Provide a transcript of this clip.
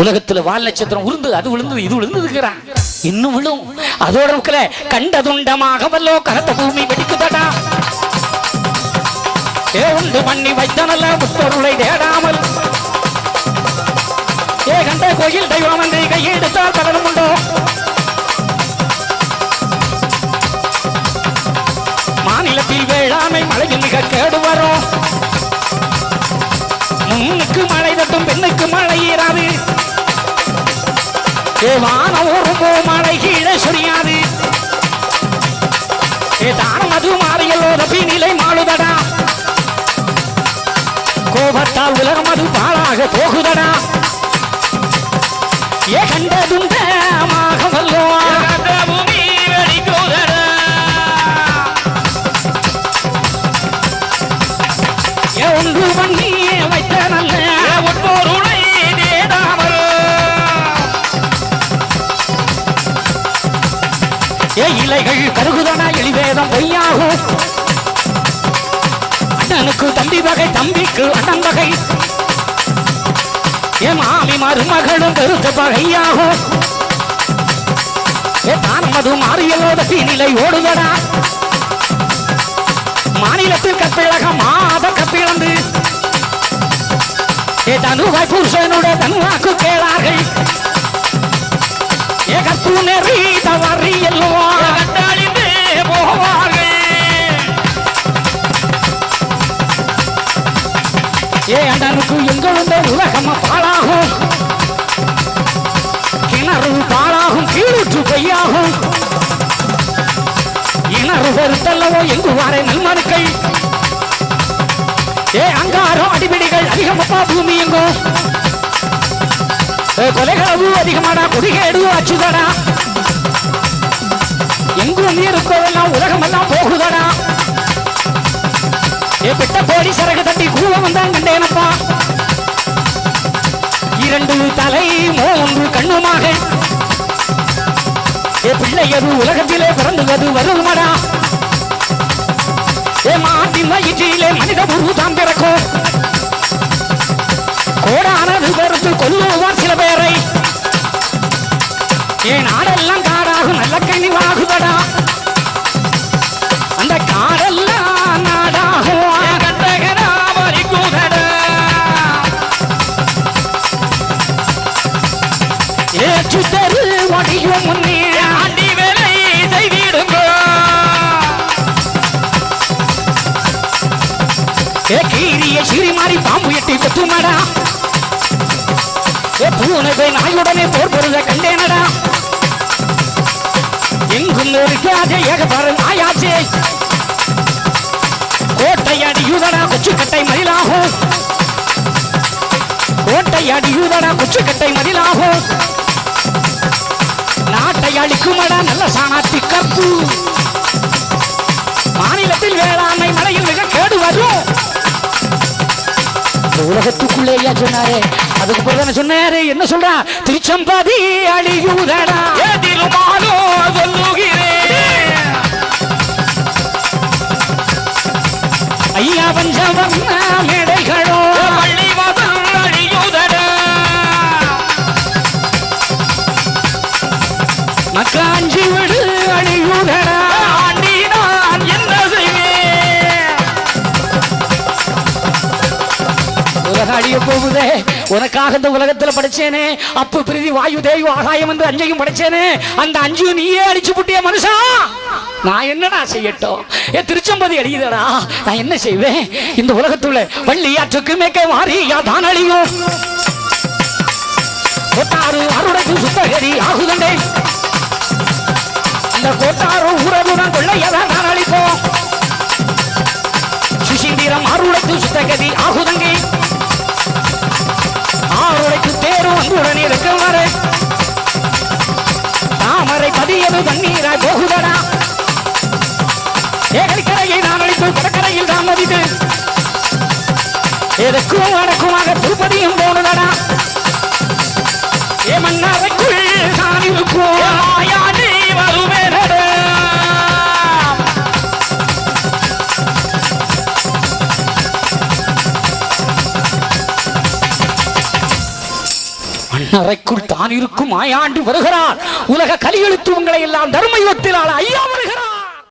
உலகத்துல வால் நட்சத்திரம் உருந்து அது விழுந்து இது விழுந்ததுங்கிறான் இன்னும் விழும். அதோட இருக்கல கண்டதுண்டமாக வல்லோ கரத்த பூமி வெடிக்குதடா. ஏ உண்டு பண்ணி வைத்தனல்ல முப்பொருளை தேடாமல். ஏ கண்ட கோயில் தெய்வம் என்று கையெடுத்தால் பலனும் உண்டோ? மாநிலத்தில் வேளாண்மை மழையில் மிக கேடு வரும் முன்னுக்கு மழை தட்டும் பெண்ணுக்கு மழை ஈராது வானம் உரும்போ மழை கீழே சொரியாது. ஏ தானம் அது மாறியல்லோ ரபி நிலை மாறுதடா கோபத்தால் உலகம் அது பாழாக போகுதடா. ஏ கண்டதுண்ட தம்பிக்கு அண்ணன் வகை ஏ மாமி மருமகளும் கருத்து பகையாகும். ஏ தானம் மாறியலோட தீநிலை ஓடுதடா. மாநிலத்தில் கப்பிழக மாத கப்பிழந்து ஏ தனுவாய் புருஷனுடைய தன்வாக்கு கேளார்கள். ஏ கற்பு நெறி தவா இணறு பெருத்தல்லவோ வாரே நல்மனுக்கள்? ஏ அங்காரோ அடிபிடிகள் அதிகமப்பா பூமி எங்கோ? கொலைகளவு அதிகமாடா குடிகேடு அச்சுதடா. எங்கும் நீருக்கோ உலகமெல்லாம் போகுதடா. ஏ பிட்ட போடி சரகு தட்டி கூவம் தான் கண்டேனப்பா. இரண்டு தலை மூன்று கண்ணுமாக. ஏ பிள்ளையது உலகத்திலே பிறந்துவது வருமடா ஏ மாட்டின் வயிற்றிலே மனித உருவம் பிறக்கும். கோடானது பெருத்து கொல்லுவார் சில பேரை. ஏ நாடெல்லாம் காடாகும் நல்ல கனிவாகுதடா அந்த காடெல்லாம் நாடாகும்? கண்டகனா வரிக்குதடா ஏற்று தரு வடியும் முன்னே ஏ கீரிய சிறி மாறி பாம்பு எட்டி கொத்துமடா ஏ பூனை நாயுடனே போர் பொருத கண்டேனடா. எங்கும் இருக்காதே ஏகபார நாயாச்சே கோட்டை அடியுதடா கொச்சுக்கட்டை மதிலாகும். கோட்டை அடியுதடா கொச்சுக்கட்டை மதிலாகும். நாட்டை அழிக்குமடா நல்ல சாணாத்தி கப்பு இந்த உலகத்துக்குள்ளேயா சொன்னாரே அதுக்கு பிறகு சொன்னாரு என்ன சொல்றா? திருச்செம்பாதி சொல்லுகிறேன் ஐயா பஞ்சவர்ண மேடைகளோ அழிய போகுதே. உனக்காக இந்த உலகத்துல படைச்சேனே. அப்பு பிரிதி வாயு தேயு ஆகாயம் என்று அஞ்சையும் படைச்சேனே. அந்த அஞ்சையும் நீயே அடிச்சு புட்டிய மனுஷா? நான் என்னடா செய்யட்டும்? ஏ திருச்செம்பதி அழியுதடா. நான் என்ன செய்வேன்? இந்த உலகத்துள்ள மேக்க மாறி யா தான் அழியும்? கொட்டாறு அருடைக்கு சுத்தகரி ஆகுதண்டே. அந்த கோட்டாறு உறவுடன் கொள்ளையதான் நான் அழிப்போம். சுசீந்திரம் அருளைக்கு சுத்தகதி ஆகுதங்கே தாமரை தண்ணீராய் போகுதடா. ஏகலிக்கரையை நான் அறைக்குள் தான் இருக்கும் ஆயாண்டு வருகிறார். உலக கலியெழுத்து உங்களை எல்லாம் தர்ம யுகத்தினால் ஐயா வருகிறார்.